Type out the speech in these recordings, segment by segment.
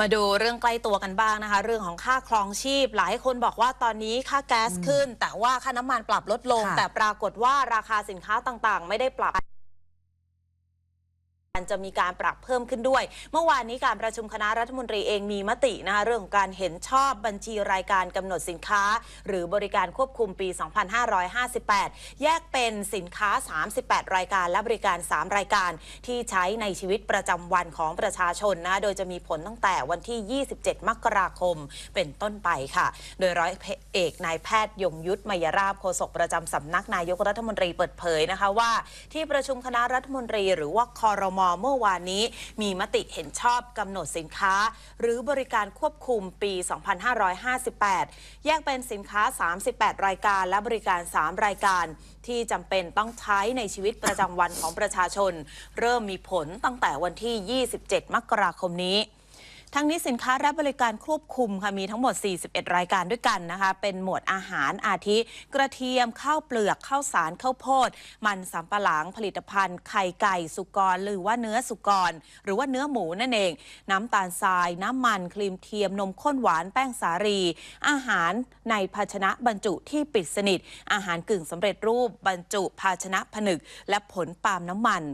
มาดูเรื่องใกล้ตัวกันบ้างนะคะ เรื่องของค่าครองชีพ หลายคนบอกว่าตอนนี้ค่าแก๊สขึ้น แต่ว่าค่าน้ำมันปรับลดลง ค่ะ แต่ปรากฏว่าราคาสินค้าต่างๆ ไม่ได้ปรับ จะมีการปรับเพิ่มขึ้นด้วย เมื่อวานนี้การประชุมคณะรัฐมนตรีเองมีมตินะคะเรื่องของการเห็นชอบบัญชีรายการกำหนดสินค้า หรือบริการควบคุมปี 2558 แยกเป็นสินค้า 38 รายการและบริการ 3 รายการที่ใช้ในชีวิตประจำวันของประชาชนนะโดยจะมีผลตั้งแต่วันที่ 27 มกราคมเป็นต้นไปค่ะ โดยร้อยเอกนายแพทย์ยงยุทธมยราบโฆษกประจำสำนักนายกรัฐมนตรีเปิดเผยนะคะว่า ที่ประชุมคณะรัฐมนตรีหรือว่าคอรมอเมื่อวานนี้มีมติเห็นชอบกำหนดสินค้า หรือบริการควบคุมปี 2558 แยกเป็นสินค้า 38 รายการและบริการ 3 รายการ ที่จำเป็นต้องใช้ในชีวิตประจำวันของประชาชน เริ่มมีผลตั้งแต่วันที่ 27 มกราคมนี้ ทั้งนี้สินค้าและบริการควบคุมค่ะมีทั้งหมด 41 รายการด้วยกันนะคะ เป็นหมวดอาหารอาทิ กระเทียม ข้าวเปลือก ข้าวสาร ข้าวโพด มันสำปะหลัง ผลิตภัณฑ์ ไข่ไก่ สุกร หรือว่าเนื้อสุกร หรือว่าเนื้อหมูนั่นเอง น้ำตาลทราย น้ำมัน ครีมเทียม นมข้นหวาน แป้งสาลี อาหารในภาชนะบรรจุที่ปิดสนิท อาหารกึ่งสำเร็จรูปบรรจุภาชนะผนึก และผลปาล์มน้ำมัน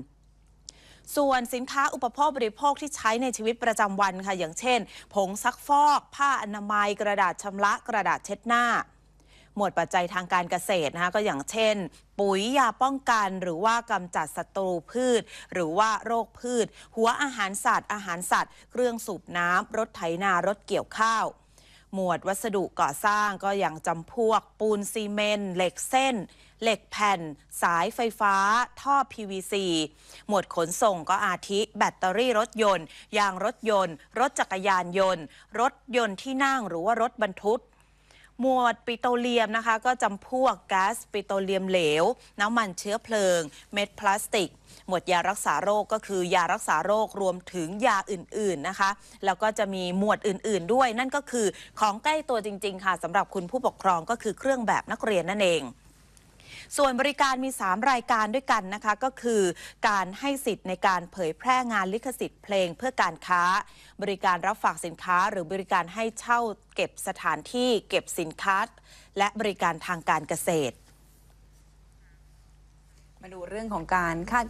ส่วนสินค้าอุปโภคบริโภคที่ใช้ในชีวิตประจำวันค่ะ อย่างเช่น ผงซักฟอก ผ้าอนามัย กระดาษชำระ กระดาษเช็ดหน้า หมวดปัจจัยทางการเกษตรนะคะก็อย่างเช่น ปุ๋ยยาป้องกันหรือว่ากำจัดศัตรูพืช หรือว่าโรคพืช หัวอาหารสัตว์ อาหารสัตว์ เครื่องสูบน้ำรถไถนารถเกี่ยวข้าว หมวดวัสดุก่อสร้างก็อย่างจำพวก ปูนซีเมนต์เหล็กเส้น เหล็กแผ่น สายไฟฟ้า ท่อ PVC หมวดขนส่งก็อาทิ แบตเตอรี่รถยนต์ ยางรถยนต์ รถจักรยานยนต์ รถยนต์ที่นั่งหรือว่ารถบรรทุก หมวดปิโตรเลียมนะคะ ก็จำพวกก๊าซปิโตรเลียมเหลว น้ำมันเชื้อเพลิง เม็ดพลาสติก หมวดยารักษาโรคก็คือยารักษาโรครวมถึงยาอื่น ๆนะคะ แล้วก็จะมีหมวดอื่น ๆ ด้วย นั่นก็คือของใกล้ตัวจริง ๆ ค่ะสำหรับคุณผู้ปกครองก็คือเครื่องแบบนักเรียนนั่นเอง ส่วนบริการมี 3 รายการด้วยกันนะคะ ก็คือการให้สิทธิ์ในการเผยแพร่งานลิขสิทธิ์เพลงเพื่อการค้า บริการรับฝากสินค้า หรือบริการให้เช่าเก็บสถานที่เก็บสินค้า และบริการทางการเกษตร มาดูเรื่องของการคาด